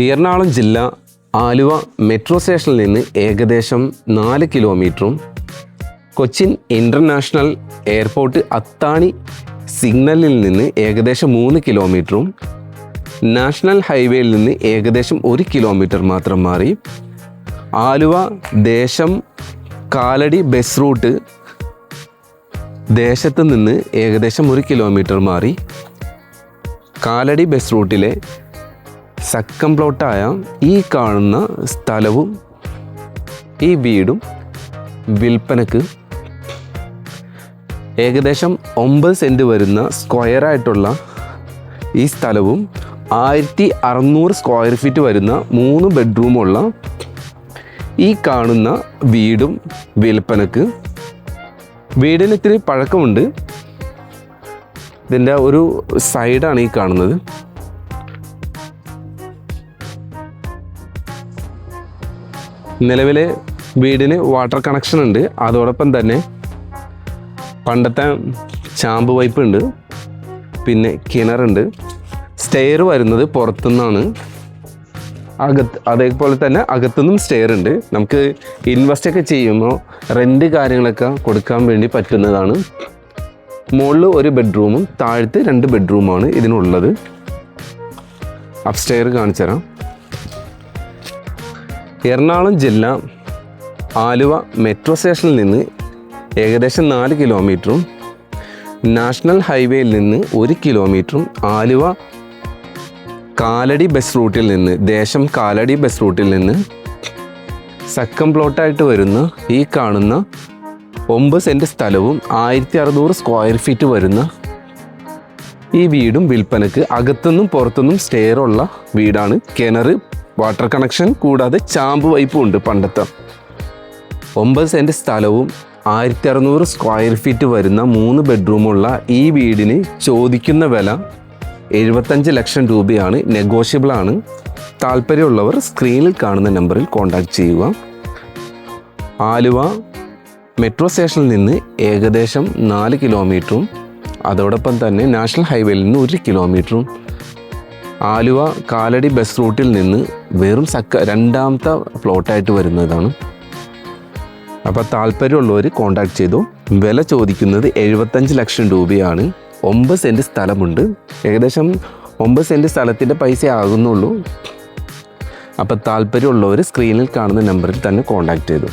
എറണാകുളം ജില്ല ആലുവ മെട്രോ സ്റ്റേഷനിൽ നിന്ന് ഏകദേശം നാല് കിലോമീറ്ററും കൊച്ചിൻ ഇന്റർനാഷണൽ എയർപോർട്ട് അത്താണി സിഗ്നലിൽ നിന്ന് ഏകദേശം മൂന്ന് കിലോമീറ്ററും നാഷണൽ ഹൈവേയിൽ നിന്ന് ഏകദേശം ഒരു കിലോമീറ്റർ മാത്രം മാറി. ആലുവ ദേശം കാലടി ബസ് റൂട്ട് ദേശത്ത് നിന്ന് ഏകദേശം ഒരു കിലോമീറ്റർ മാറി. കാലടി ബസ് റൂട്ടിലെ സക്കം പ്ലോട്ടായ ഈ കാണുന്ന സ്ഥലവും ഈ വീടും വിൽപ്പനക്ക് ഏകദേശം ഒമ്പത് സെന്റ് വരുന്ന സ്ക്വയറായിട്ടുള്ള ഈ സ്ഥലവും ആയിരത്തി അറുന്നൂറ് സ്ക്വയർ ഫീറ്റ് വരുന്ന മൂന്ന് ബെഡ്റൂമുള്ള ഈ കാണുന്ന വീടും വിൽപ്പനക്ക്. വീടിന് ഇത്തിരി പഴക്കമുണ്ട്. ഇതിന്റെ ഒരു സൈഡാണ് ഈ കാണുന്നത്. നിലവിലെ വീടിന് വാട്ടർ കണക്ഷൻ ഉണ്ട്. അതോടൊപ്പം തന്നെ പണ്ടത്തെ ചാമ്പ് പൈപ്പ് ഉണ്ട്. പിന്നെ കിണറുണ്ട് സ്റ്റെയർ വരുന്നത് പുറത്തുനിന്നാണ്. അകത്ത് അതേപോലെ തന്നെ അകത്തുനിന്നും സ്റ്റെയർ ഉണ്ട്. നമുക്ക് ഇൻവെസ്റ്റ് ഒക്കെ ചെയ്യുമ്പോൾ റെന്റ് കാര്യങ്ങളൊക്കെ കൊടുക്കാൻ വേണ്ടി പറ്റുന്നതാണ്. മുകളിൽ ഒരു ബെഡ്റൂമും താഴത്ത് രണ്ട് ബെഡ്റൂമാണ് ഇതിനുള്ളത്. അപ്സ്റ്റെയർ കാണിച്ചു തരാം എറണാകുളം ജില്ല ആലുവ മെട്രോ സ്റ്റേഷനിൽ നിന്ന് ഏകദേശം നാല് കിലോമീറ്ററും നാഷണൽ ഹൈവേയിൽ നിന്ന് ഒരു കിലോമീറ്ററും ആലുവ കാലടി ബസ് റൂട്ടിൽ നിന്ന് ദേശം കാലടി ബസ് റൂട്ടിൽ നിന്ന് സക്കം പ്ലോട്ടായിട്ട് വരുന്ന ഈ കാണുന്ന ഒമ്പത് സെന്റ് സ്ഥലവും ആയിരത്തി അറുന്നൂറ് സ്ക്വയർ ഫീറ്റ് വരുന്ന ഈ വീടും വിൽപ്പനക്ക് അകത്തുനിന്നും പുറത്തുനിന്നും സ്റ്റെയർ ഉള്ള വീടാണ് കിണർ വാട്ടർ കണക്ഷൻ കൂടാതെ ചാമ്പ് പൈപ്പും ഉണ്ട് പണ്ടത്തെ. ഒമ്പത് സെന്റ് സ്ഥലവും ആയിരത്തി അറുന്നൂറ് സ്ക്വയർ ഫീറ്റ് വരുന്ന മൂന്ന് ബെഡ്റൂമുള്ള ഈ വീടിന് ചോദിക്കുന്ന വില എഴുപത്തഞ്ച് ലക്ഷം രൂപയാണ്. നെഗോഷ്യബിൾ ആണ്. താല്പര്യമുള്ളവർ സ്ക്രീനിൽ കാണുന്ന നമ്പറിൽ കോൺടാക്റ്റ് ചെയ്യുക. ആലുവ മെട്രോ സ്റ്റേഷനിൽ നിന്ന് ഏകദേശം നാല് കിലോമീറ്ററും അതോടൊപ്പം തന്നെ നാഷണൽ ഹൈവേയിൽ നിന്ന് ഒരു കിലോമീറ്ററും ആലുവ കാലടി ബസ് റൂട്ടിൽ നിന്ന് വെറും സക്ക രണ്ടാമത്തെ പ്ലോട്ടായിട്ട് വരുന്നതാണ്. അപ്പോൾ താല്പര്യമുള്ളവർ കോണ്ടാക്ട് ചെയ്തു. വില ചോദിക്കുന്നത് എഴുപത്തഞ്ച് ലക്ഷം രൂപയാണ്. ഒമ്പത് സെന്റ് സ്ഥലമുണ്ട്. ഏകദേശം ഒമ്പത് സെന്റ് സ്ഥലത്തിന്റെ പൈസ ആകുന്നുള്ളൂ. അപ്പോൾ താല്പര്യമുള്ളവർ സ്ക്രീനിൽ കാണുന്ന നമ്പറിൽ തന്നെ കോണ്ടാക്ട് ചെയ്തു.